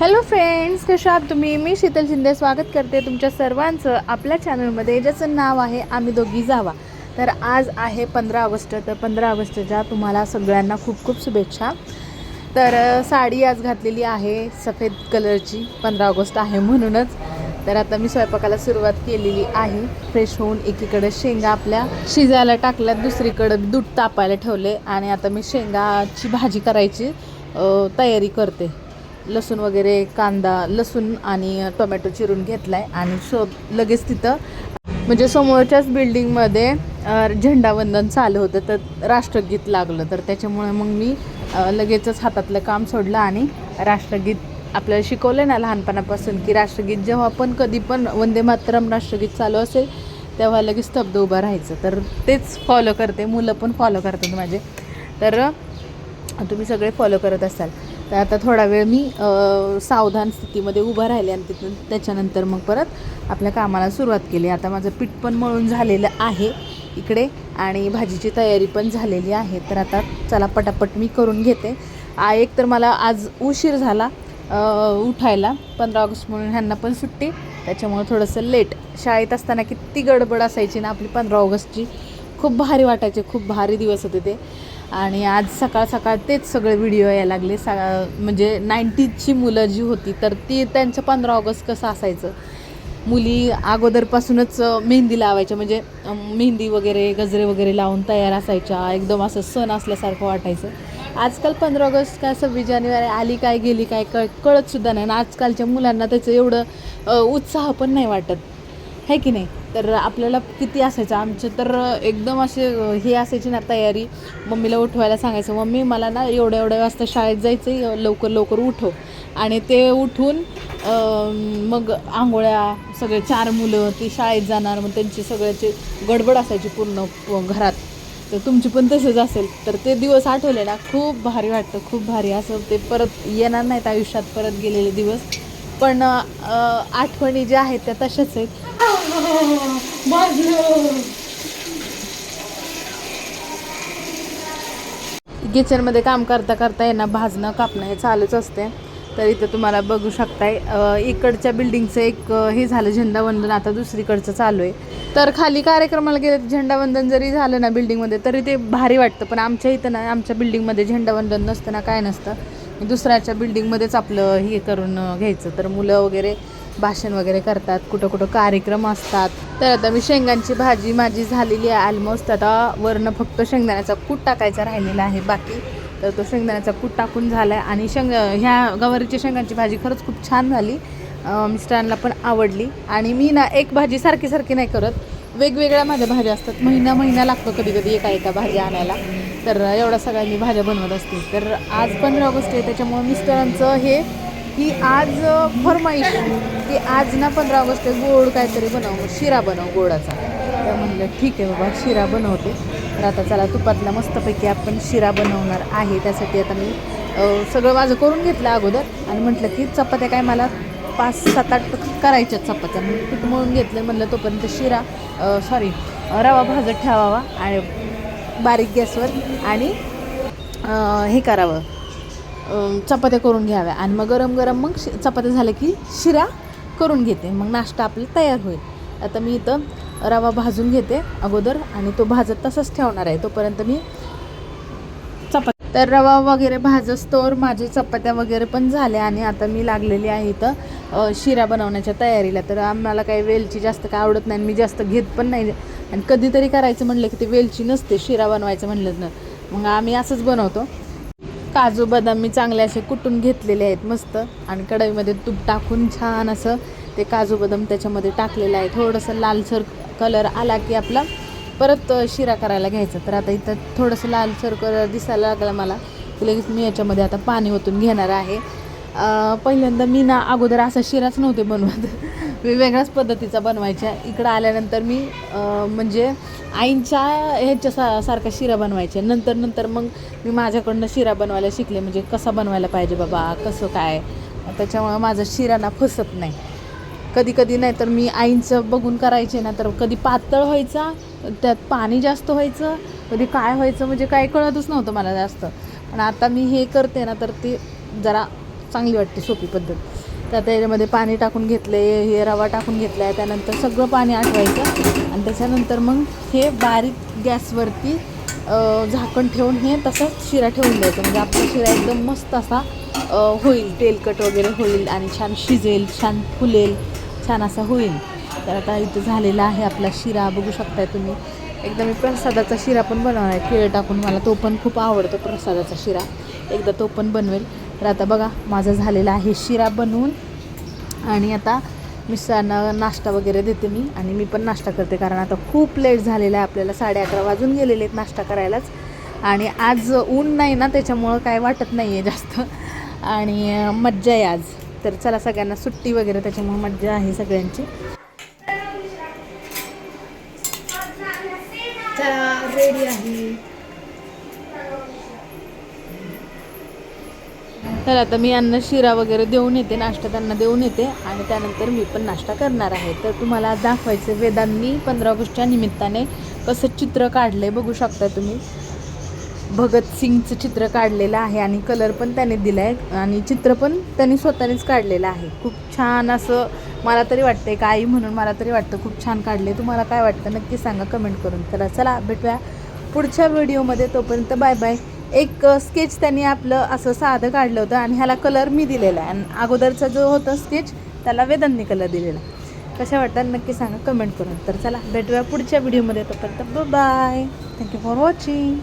Hello friends कशा आहात तुम्ही? मी शीतल शिंदे. स्वागत करते तुमच्या सर्वांचं आपल्या चॅनलमध्ये ज्याचं नाव आहे आम्ही दोघी जावा. तर आज आहे पंधरा ऑगस्ट. तर पंधरा ऑगस्टच्या तुम्हाला सगळ्यांना खूप खूप शुभेच्छा. तर साडी आज घातलेली आहे सफेद कलरची. पंधरा ऑगस्ट आहे म्हणूनच. तर आता मी स्वयंपाकाला सुरुवात केलेली आहे. फ्रेश होऊन एकीकडे शेंगा आपल्या शिजायला टाकल्यात. दुसरीकडं दूध तापायला ठेवले. आणि आता मी शेंगाची भाजी करायची तयारी करते. लसूण वगैरे कांदा लसूण आणि टोमॅटो चिरून घेतला आहे आणि शो लगेच तिथं म्हणजे समोरच्याच बिल्डिंगमध्ये झेंडावंदन चालू होतं. तर राष्ट्रगीत लागलं. तर त्याच्यामुळे मग मी लगेचच हातातलं काम सोडलं आणि राष्ट्रगीत आपल्याला शिकवलं ना लहानपणापासून की राष्ट्रगीत जेव्हा पण कधी पण वंदे मातरम राष्ट्रगीत चालू असेल तेव्हा लगेच स्तब्ध उभं राहायचं. तर तेच फॉलो करते. मुलं पण फॉलो करतात माझे. तर तुम्ही सगळे फॉलो करत असाल. तर आता थोडा वेळ मी सावधान स्थितीमध्ये उभं राहिले आणि तिथून त्याच्यानंतर मग परत आपल्या कामाला सुरुवात केली. आता माझं पीठ पण मळून झालेलं आहे इकडे आणि भाजीची तयारी पण झालेली आहे. तर आता चला पटापट मी करून घेते. आ, एक तर मला आज उशीर झाला उठायला. पंधरा ऑगस्ट म्हणून ह्यांना पण सुट्टी. त्याच्यामुळे थोडंसं लेट. शाळेत असताना किती गडबड असायची ना आपली पंधरा ऑगस्टची. खूप भारी वाटायचे खूप भारी दिवस होते ते. आणि आज सकाळ सकाळ तेच सगळे व्हिडिओ यायला लागले. सा म्हणजे नाईन्टीजची मुलं जी होती तर ती त्यांचं पंधरा ऑगस्ट कसं असायचं? मुली अगोदरपासूनच मेहंदी लावायच्या. म्हणजे मेहंदी वगैरे गजरे वगैरे लावून तयार असायच्या. एकदम असं सण असल्यासारखं वाटायचं. आजकाल पंधरा ऑगस्ट काय सव्वीस जानेवारी आली काय गेली काय कळ कळतसुद्धा नाही. आणि आजकालच्या मुलांना त्याचं एवढं उत्साह पण नाही वाटत. आहे की नाही? तर आपल्याला किती असायचं? आमचं तर एकदम असे हे असायची ना तयारी. मम्मीला उठवायला सांगायचं मम्मी मला ना एवढ्या एवढ्या वाजता शाळेत जायचं आहे लवकर लवकर उठव. आणि ते उठून मग आंघोळ्या सगळे चार मुलं ती शाळेत जाणार मग त्यांची सगळ्याची गडबड असायची पूर्ण घरात. तर तुमची पण तसंच असेल. तर ते दिवस आठवले ना खूप भारी वाटतं खूप भारी. असं ते परत येणार नाहीत आयुष्यात परत गेलेले दिवस. पण आठवणी ज्या आहेत त्या तशाच आहेत. किचनमध्ये काम करता करता यांना भाजणं कापणं हे चालूच असते. तर इथं तुम्हाला बघू शकताय इकडच्या बिल्डिंगचं एक हे झालं झेंडावंदन. आता दुसरीकडचं चालू आहे. तर खाली कार्यक्रमाला गेले झेंडावंदन जरी झालं ना बिल्डिंगमध्ये तरी ते भारी वाटतं. पण आमच्या इथं ना आमच्या बिल्डिंगमध्ये झेंडावंदन नसतं ना काय नसतं. दुसऱ्याच्या बिल्डिंगमध्येच आपलं हे करून घ्यायचं. तर मुलं वगैरे भाषण वगैरे करतात कुठं कुठं कार्यक्रम असतात. तर आता मी शेंगांची भाजी माझी झालेली आहे ऑलमोस्ट आता वरनं फक्त शेंगदाण्याचा कूट टाकायचा राहिलेला आहे बाकी तर तो शेंगदाण्याचा कूट टाकून झाला आहे आणि शेंग ह्या गवारीच्या शेंगांची भाजी खरंच खूप छान झाली. मिस्टरांना पण आवडली. आणि मी ना एक भाजी सारखी सारखी नाही करत. वेगवेगळ्या माझ्या भाज्या असतात. महिना महिना लागतो कधी कधी एका एका भाजी आणायला. तर एवढ्या सगळ्या मी भाज्या बनवत असते. तर आज पंधरा ऑगस्ट आहे त्याच्यामुळे मिस्टरांचं हे की आज अ, फरमाईश की आज ना पंधरा ऑगस्ट गोड काहीतरी बनव शिरा बनव गोडाचा. तर म्हणलं ठीक आहे बाबा शिरा बनवते. तर आता चला तुपातला मस्तपैकी आपण शिरा बनवणार आहे. त्यासाठी आता मी सगळं माझं करून घेतलं अगोदर. आणि म्हटलं की चपात्या काय मला पाच सात आठ करायच्या चपात्या. म्हणून पीठ मळून घेतलं म्हणलं तोपर्यंत शिरा सॉरी रवा भाजत ठेवावा. आणि बारीक गॅसवर आणि हे करावं. चपात्या करून घ्याव्या. आणि मग गरम गरम मग शि- चपात्या झाल्या की शिरा करून घेते. मग नाश्ता आपला तयार होईल. आता मी इथं रवा भाजून घेते अगोदर आणि तो भाजत तसंच ठेवणार आहे. तोपर्यंत मी चपात्या तर रवा वगैरे भाजस्तोवर माझे चपात्या वगैरे पण झाल्या आणि आता मी लागलेली आहे इथं शिरा बनवण्याच्या तयारीला. तर आम्हाला काही वेलची जास्त काय आवडत नाही मी जास्त घेत पण नाही. आणि कधीतरी करायचं म्हणलं की ते वेलची नसते शिरा बनवायचं म्हणलं ना मग आम्ही असंच बनवतो. काजू बदाम मी चांगले असे कुटून घेतलेले आहेत मस्त. आणि कढईमध्ये तूप टाकून छान असं ते काजू बदाम त्याच्यामध्ये टाकलेलं आहे. थोडंसं लालसर कलर आला की आपला परत शिरा करायला घ्यायचा. तर आता इथं थोडंसं लालसर कलर दिसायला लागला मला. की लगेच मी याच्यामध्ये आता पाणी ओतून घेणार आहे. पहिल्यांदा मी ना अगोदर असा शिराच नव्हते बनवत. वेगळ्याच पद्धतीचा बनवायच्या. इकडं आल्यानंतर मी म्हणजे आईंच्या ह्याच्या सा सारखा शिरा बनवायच्या. नंतर नंतर मग मी माझ्याकडनं शिरा बनवायला शिकले. म्हणजे कसा बनवायला पाहिजे बाबा कसं काय? त्याच्यामुळं माझा शिरा ना फसत नाही. कधी कधी नाही तर मी आईंचं बघून करायचे ना तर कधी पातळ व्हायचा त्यात पाणी जास्त व्हायचं कधी काय व्हायचं म्हणजे काय कळतच नव्हतं मला जास्त. पण आता मी हे करते ना तर ते जरा चांगली वाटते सोपी पद्धत. तर त्याच्यामध्ये पाणी टाकून घेतलं आहे हे रवा टाकून घेतला आहे त्यानंतर सगळं पाणी आटवायचं आणि त्याच्यानंतर मग हे बारीक गॅसवरती झाकण ठेवून हे तसंच शिरा ठेवून द्यायचं. म्हणजे आपला शिरा एकदम मस्त असा होईल. तेलकट वगैरे होईल आणि छान शिजेल छान फुलेल छान असा होईल. तर आता इथं झालेला आहे आपला शिरा. बघू शकताय तुम्ही. एकदा मी प्रसादाचा शिरा पण बनवणार आहे. केळ टाकून मला तो पण खूप आवडतो प्रसादाचा शिरा. एकदा तो पण बनवेल. तर आता बघा माझा झालेला आहे शिरा बनवून. आणि आता मिस्टरांना नाश्ता वगैरे देते मी. आणि मी पण नाश्ता करते कारण आता खूप लेट झालेला आहे आपल्याला. साडे अकरा वाजून गेलेले आहेत नाश्ता करायलाच. आणि आज ऊन नाही ना त्याच्यामुळं काय वाटत नाही आहे जास्त. आणि मज्जा आहे आज. तर चला सगळ्यांना सुट्टी वगैरे त्याच्यामुळं मज्जा आहे सगळ्यांची. रेडी आहे. तर आता मी यांना शिरा वगैरे देऊन येते नाश्ता त्यांना देऊन येते आणि त्यानंतर मी पण नाश्ता करणार आहे. तर तुम्हाला आज दाखवायचं वेदांनी पंधरा ऑगस्टच्या निमित्ताने कसं चित्र काढलं आहे बघू शकता तुम्ही. भगतसिंगचं चित्र काढलेलं आहे आणि कलर पण त्याने दिला आहे आणि चित्र पण त्यांनी स्वतःनेच काढलेलं आहे. खूप छान असं मला तरी वाटतं का आई म्हणून मला तरी वाटतं खूप छान काढले तुम्हाला काय वाटतं नक्की सांगा कमेंट करून. तर चला भेटूया पुढच्या व्हिडिओमध्ये तोपर्यंत बाय बाय एक स्केच त्यांनी आपलं असं साधं काढलं होतं आणि ह्याला कलर मी दिलेला आहे. आणि अगोदरचा जो होता स्केच त्याला वेदांनी कलर दिलेला कशा वाटतात नक्की सांगा कमेंट करून. तर चला भेटूया पुढच्या व्हिडिओमध्ये तोपर्यंत बाय थँक्यू फॉर वॉचिंग